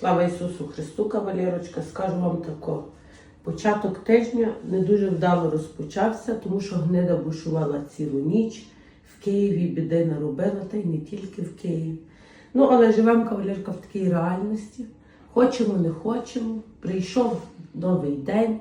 Слава Ісусу Христу, кавалерочка, скажу вам тако. Початок тижня не дуже вдало розпочався, тому що гнида бушувала цілу ніч. В Києві біди наробила, та й не тільки в Києві. Ну, але живемо кавалерка в такій реальності. Хочемо, не хочемо. Прийшов новий день,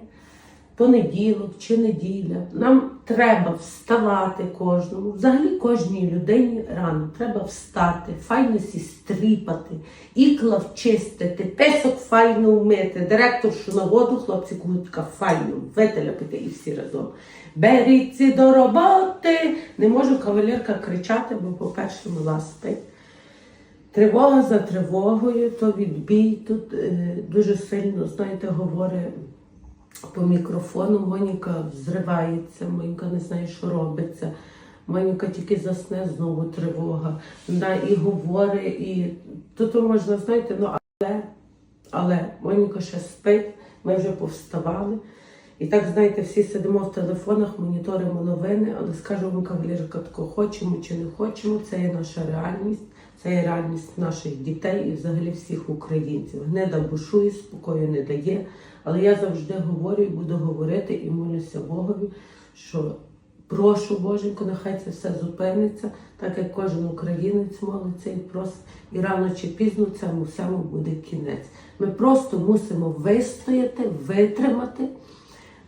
понеділок чи неділя. Нам треба вставати кожному, взагалі кожній людині рано. Треба встати, файно сі стріпати, ікла вчистити, песок файно вмити, директоршу на воду, хлопці кутка файно вителяпити і всі разом. Беріться до роботи. Не можу кавалерка кричати, бо, по-перше, мала спить. Тривога за тривогою, то відбій. Тут е, дуже сильно, знаєте, говорить по мікрофону. Моніка зривається, Моніка не знає, що робиться. Моніка тільки засне, знову тривога. Вона і говорить, і тут можна, знаєте, ну але, але Моніка ще спить, ми вже повставали. І так, знаєте, всі сидимо в телефонах, моніторимо новини, але скажу вам, кавалерка, хочемо чи не хочемо, це є наша реальність, це є реальність наших дітей і взагалі всіх українців. Гнида бушує, спокою не дає. Але я завжди говорю і буду говорити і молюся Богові, що прошу Боженько, нехай це все зупиниться, так як кожен українець молиться і просить. І рано чи пізно цьому всьому буде кінець. Ми просто мусимо вистояти, витримати.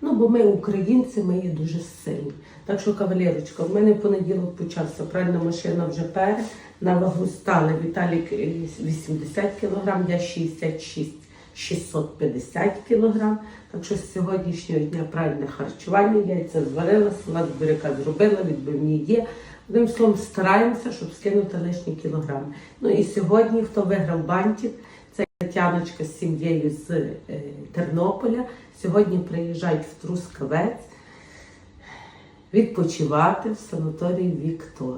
Ну, бо ми українці, ми є дуже сильні. Так що, кавалерочка, в мене понеділок почався пральна машина вже пере. На вагу стали Віталік е, 80 кг, я 66 650 кг. Так що з сьогоднішнього дня правильне харчування, яйця зварила, салат буряка зробила, відбивні є. Одним словом, стараємося, щоб скинути лишні кілограми. Ну і сьогодні, хто виграв бантик, Тетяночка з сім'єю з е, Тернополя. Сьогодні приїжджають в Трускавець відпочивати в санаторії Віктор.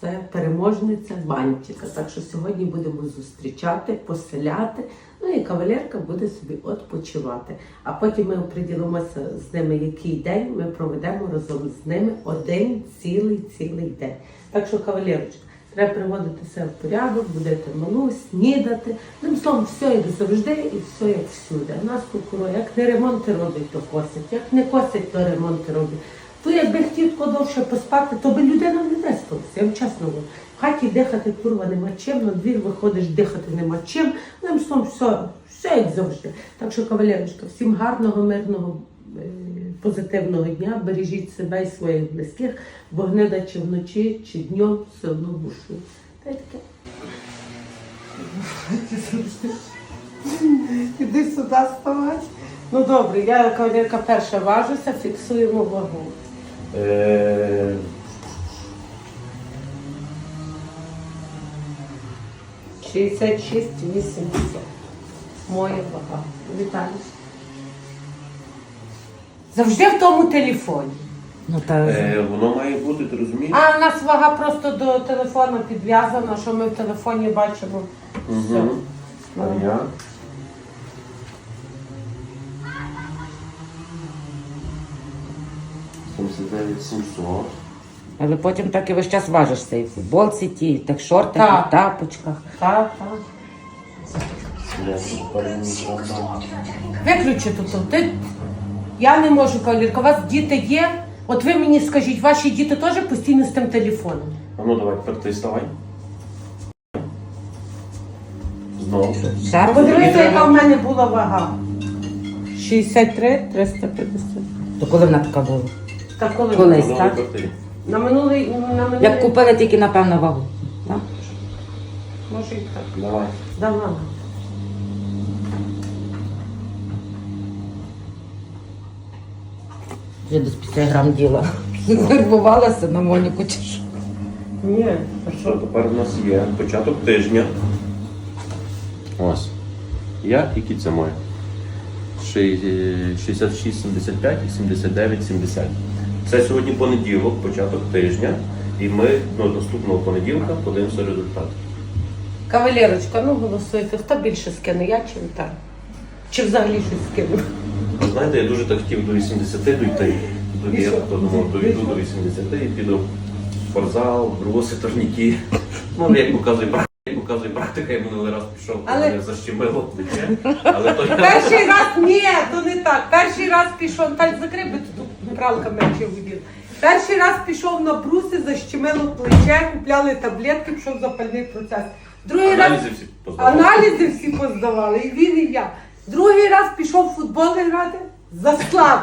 Це переможниця бантика. Так що сьогодні будемо зустрічати, поселяти. Ну і кавалерка буде собі відпочивати. А потім ми оприділимося з ними, який день ми проведемо разом з ними один цілий цілий день. Так що, кавалерочка, треба приводити себе в порядок, будете малу, снідати. Одним словом, все як завжди і все як всюди. У нас кукуро, як не ремонти робить, то косить, як не косить, то ремонти робить. То якби хотів довше поспати, то би людина не виспалася, я вам чесно говорю. В хаті дихати курва нема чим, на двір виходиш, дихати нема чим. Одним словом, все, все як завжди. Так що, кавалерочка, всім гарного, мирного, позитивного дня. Бережіть себе і своїх близьких, бо гнида чи вночі, чи днем все одно бушує. Та й таке. Іди сюди ставай. Ну добре, я кавалерка перша важуся, фіксуємо вагу. Е, 66, 80. Моя вага. Віталій. Завжди в тому телефоні. Ну та е, воно має бути, ти розумієш? А в нас вага просто до телефону підв'язана, що ми в телефоні бачимо. Все. Угу. А я? Сімдесят 700. але потім так і весь час важишся і в футболці, ті, і так шортах, Так. і в тапочках. Так, так. Виключи тут. Ти... Я не можу, кавалерка. У вас діти є. От ви мені скажіть, ваші діти теж постійно з тим телефоном. А ну давай, тепер ти ставай. Знову. Ще раз. Подивіться, яка в мене була вага. 63, 350. То коли вона така була? Та коли? Колись. Ну, так? На минулий, на минулий. Як купили тільки напевно вагу. Так? Може і так. Давай. Давно. Вже десь 50 грам діла. Нервувалася на Моніку чи що. Ні, а Що тепер у нас є? Початок тижня. Ось. Я і кіця моя. 66, 75 і 79, 70. Це сьогодні понеділок, початок тижня. І ми ну, наступного понеділка подивимося результат. Кавалерочка, ну голосуйте. Хто більше скине, я чи Віталій? Чи взагалі щось скину? Ви знаєте, я дуже так хотів до 80 дійти. Тоді я подумав, дойду до 80 і піду в спортзал, бруси, турніки. Ну, як показує Як показує практика, я минулий раз пішов, Але- мене защемило плече. Але то я Перший раз ні, то не так. Перший раз пішов, так закрий би тут пралка менше водів. Перший раз пішов на бруси, защемило плече, купляли таблетки, пішов запальний процес. Другий раз аналізи всі поздавали. аналізи всі поздавали, і він, і я. Другий раз пішов в футбол грати, заслаб.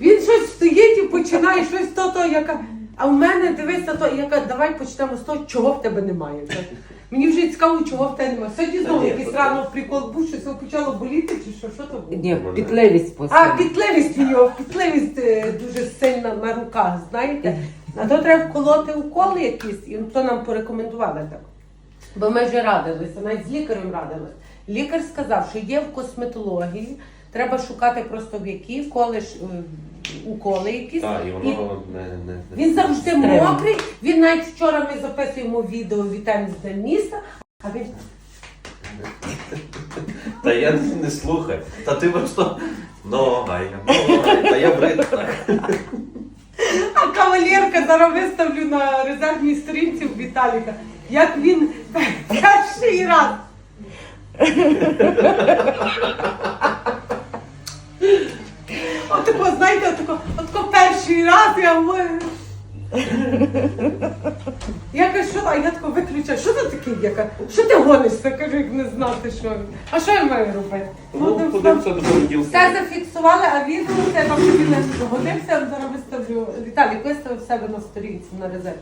Він щось стоїть і починає щось то, то, яка. А в мене дивися, то яка, давай почнемо з того, чого в тебе немає. Мені вже цікаво, чого в тебе немає. Сьогодні знову якийсь то- рано прикол був, щось почало боліти, чи що, що то було? Ні, пітливість А, пітливість у нього, пітливість е, дуже сильна на руках, знаєте. А то треба вколоти уколи якісь, і то нам порекомендували так. Бо ми вже радилися, навіть з лікарем радилися. Лікар сказав, що є в косметології, треба шукати просто в які колиш е, уколи якісь. Так, і І воно не, не, не. він завжди Треба. мокрий. Він навіть вчора ми записуємо відео вітаємо з міста, а він Та я не, слухай. Та ти просто нога, я нога, та я брид. А кавалерка зараз виставлю на резервній сторінці в Віталіка, як він перший раз. Отако, знаєте, отако, отако перший раз я в... Я кажу, що а я тако виключаю, що ти такий? Я кажу, що ти гонишся? Кажу, як не знати, що він. А що я маю робити? Ну, ти подивимося до понеділка. все зафіксували, а відео це там тобі не згодився, я зараз виставлю. Віталік виставив в себе на сторінці на резерв.